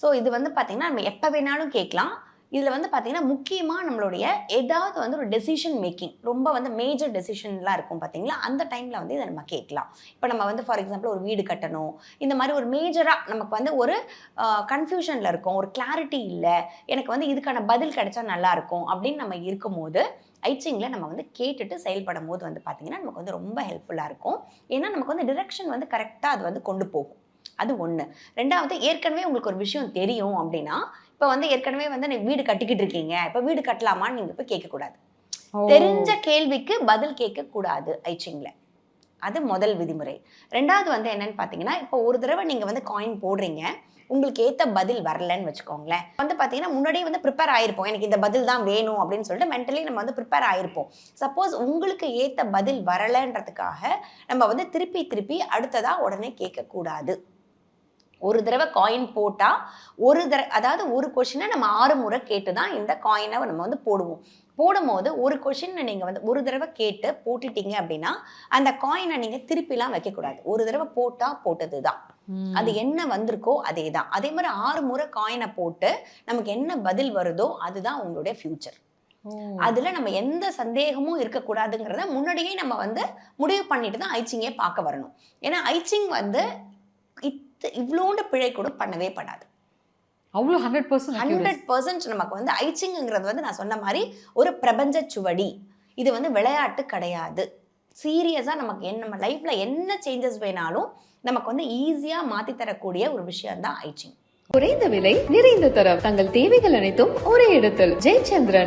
So இது வந்து பார்த்திங்கன்னா நம்ம எப்போ வேணாலும் கேட்கலாம். இதில் வந்து பார்த்திங்கன்னா முக்கியமாக நம்மளுடைய ஏதாவது வந்து ஒரு டெசிஷன் மேக்கிங் ரொம்ப வந்து மேஜர் டெசிஷன்லாம் இருக்கும் பார்த்தீங்களா அந்த டைமில் வந்து இதை நம்ம கேட்கலாம். இப்போ நம்ம வந்து ஃபார் எக்ஸாம்பிள் ஒரு வீடு கட்டணும். இந்த மாதிரி ஒரு மேஜராக நமக்கு வந்து ஒரு கன்ஃபியூஷனில் இருக்கும். ஒரு கிளாரிட்டி இல்லை. எனக்கு வந்து இதுக்கான பதில் கிடைச்சா நல்லாயிருக்கும் அப்படின்னு நம்ம இருக்கும்போது ஐச்சிங்கில் நம்ம வந்து கேட்டுட்டு செயல்படும் போது வந்து பார்த்திங்கன்னா நமக்கு வந்து ரொம்ப ஹெல்ப்ஃபுல்லாக இருக்கும். ஏன்னா நமக்கு வந்து டிரெக்ஷன் வந்து கரெக்டாக அது வந்து கொண்டு போகும். அது ஒன்று ரெண்டாவது ஏற்கனவே உங்களுக்கு ஒரு விஷயம் தெரியும் அப்படின்னா இப்போ வந்து ஏற்கனவே வந்து வீடு கட்டிக்கிட்டு இருக்கீங்க. இப்போ வீடு கட்டலாமான்னு நீங்கள் போய் கேட்கக்கூடாது. தெரிஞ்ச கேள்விக்கு பதில் கேட்க கூடாது ஐச்சிங்ல. அது முதல் விதிமுறை. ரெண்டாவது வந்து என்னன்னு பார்த்தீங்கன்னா இப்போ ஒரு தடவை நீங்கள் வந்து காயின் போடுறீங்க. உங்களுக்கு ஏற்ற பதில் வரலன்னு வச்சுக்கோங்களேன். வந்து பார்த்தீங்கன்னா முன்னாடியே வந்து ப்ரிப்பேர் ஆயிருப்போம். எனக்கு இந்த பதில் தான் வேணும் அப்படின்னு சொல்லிட்டு மென்டலி நம்ம வந்து ப்ரிப்பேர் ஆயிருப்போம். சப்போஸ் உங்களுக்கு ஏற்ற பதில் வரலைன்றதுக்காக நம்ம வந்து திருப்பி திருப்பி அடுத்ததா உடனே கேட்கக்கூடாது. ஒரு தடவை காயின் போட்டால் ஒரு தடவை அதாவது ஒரு கொஷினை நம்ம ஆறு முறை கேட்டு தான் இந்த காயினை நம்ம வந்து போடுவோம். போடும்போது ஒரு கொஷினை நீங்கள் வந்து ஒரு தடவை கேட்டு போட்டுட்டீங்க அப்படின்னா அந்த காயினை நீங்கள் திருப்பிலாம் வைக்கக்கூடாது. ஒரு தடவை போட்டால் போட்டது தான் அது என்ன வந்திருக்கோ அதே தான் அதே மாதிரி ஆறு முறை காயினை போட்டு நமக்கு என்ன பதில் வருதோ அதுதான் உங்களுடைய ஃபியூச்சர் அதுல நம்ம எந்த சந்தேகமும் இருக்கக்கூடாதுங்கிறத முன்னாடியே நம்ம வந்து முடிவு பண்ணிட்டு தான் ஐச்சிங்கே பார்க்க வரணும். ஏன்னா ஐச்சிங் வந்து இவ்வளோண்டு பிழை கூட பண்ணவே பண்ணாது அவ்வளோ ஹண்ட்ரட் பர்சன்ட் ஹண்ட்ரட் பர்சன்ட் நமக்கு வந்து ஐச்சிங்கிறது வந்து நான் சொன்ன மாதிரி ஒரு பிரபஞ்ச சுவடி. இது வந்து விளையாட்டு கிடையாது. சீரியஸாக நமக்கு என்ன நம்ம லைஃப்ல என்ன சேஞ்சஸ் வேணாலும் நமக்கு வந்து ஈஸியாக மாற்றி தரக்கூடிய ஒரு விஷயம் தான் ஐச்சிங். குறைந்த விலை நிறைந்த தரம். தங்கள் தேவைகள் அனைத்தும் ஒரே இடத்தில். ஜெயச்சந்திரன்.